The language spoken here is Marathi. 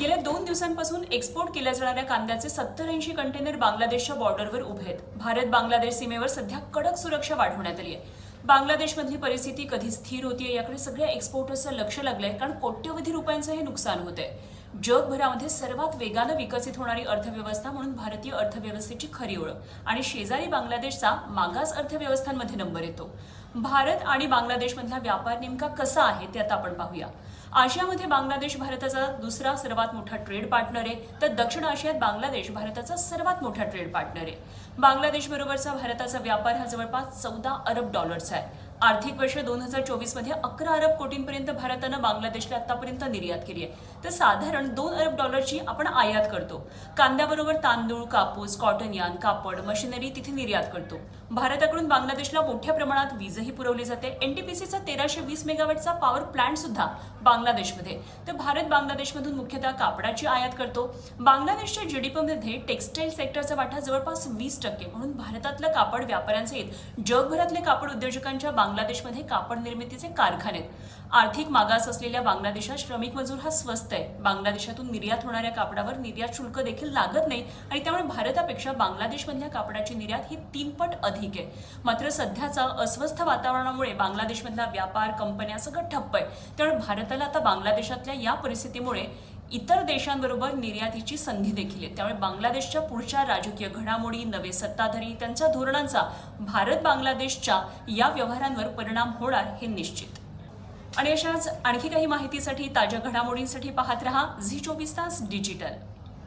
गेल्या दोन दिवसांपासून एक्सपोर्ट केल्या जाणाऱ्या कांद्याचे सत्तर ऐंशी कंटेनर बांगलादेशच्या बॉर्डरवर उभे आहेत. भारत बांगलादेश सीमेवर सध्या कडक सुरक्षा वाढवण्यात आली आहे. बांगलादेशमधली परिस्थिती कधी स्थिर होतीये याकडे सगळ्या एक्सपोर्टर्सचं लक्ष लागलंय कारण कोट्यवधी रुपयांचं हे नुकसान होतंय. जगभरामध्ये सर्वात वेगानं विकसित होणारी अर्थव्यवस्था म्हणून भारतीय अर्थव्यवस्थेची खरी ओळख. आणि शेजारी बांगलादेशचा मागास अर्थव्यवस्थांमध्ये नंबर येतो. भारत आणि बांगलादेशमधला व्यापार नेमका कसा आहे ते आता आपण पाहूया. आशियामध्ये बांगलादेश भारताचा दुसरा सर्वात मोठा ट्रेड पार्टनर आहे तर दक्षिण आशियात बांगलादेश भारताचा सर्वात मोठा ट्रेड पार्टनर आहे. बांगलादेश बरोबरचा भारताचा व्यापार हा जवळपास चौदा अरब डॉलर्सचा आहे. आर्थिक वर्ष दोन हजार चोवीसमध्ये अकरा अरब कोटींपर्यंत भारतानं बांगलादेशला आतापर्यंत निर्यात केली आहे. तर साधारण दोन अरब डॉलरची आपण आयात करतो. कांद्याबरोबर तांदूळ कापूस कॉटन यान कापड मशिनरी तिथे निर्यात करतो. भारताकडून बांगलादेशला मोठ्या प्रमाणात वीजही पुरवली जाते. एनटीपीसीचा तेराशे वीस मेगावॅटचा पॉवर प्लांट सुद्धा बांगलादेशमध्ये. तर भारत बांगलादेशमधून मुख्यतः कापडाची आयात करतो. बांगलादेशच्या जीडीपीमध्ये टेक्स्टाईल सेक्टरचा वाटा जवळपास वीस टक्के. म्हणून भारतातलं कापड व्यापाऱ्यांसहित जगभरातले कापड उद्योजकांच्या बांगलादेशमध्ये कापड निर्मितीचे कारखाने आर्थिक मागास असलेल्या बांगलादेशात श्रमिक मजूर हा स्वस्त आहे. बांगलादेशातून निर्यात होणाऱ्या कापडावर निर्यात शुल्क देखील लागत नाही आणि त्यामुळे भारतापेक्षा बांगलादेशमधल्या कापडाची निर्यात ही तीनपट अधिक आहे. मात्र सध्याचा अस्वस्थ वातावरणामुळे बांगलादेशमधला व्यापार कंपन्या सगळं ठप्प आहे. त्यामुळे भारताला आता बांगलादेशातल्या या परिस्थितीमुळे इतर देशांबरोबर निर्यातीची संधी देखील आहे. त्यामुळे बांगलादेशच्या पुढच्या राजकीय घडामोडी नवे सत्ताधारी त्यांच्या धोरणांचा भारत बांगलादेशच्या या व्यवहारांवर परिणाम होणार हे निश्चित. आणि अशाच आणखी काही माहितीसाठी ताज्या घडामोडींसाठी पाहत रहा झी चोवीस तास डिजिटल.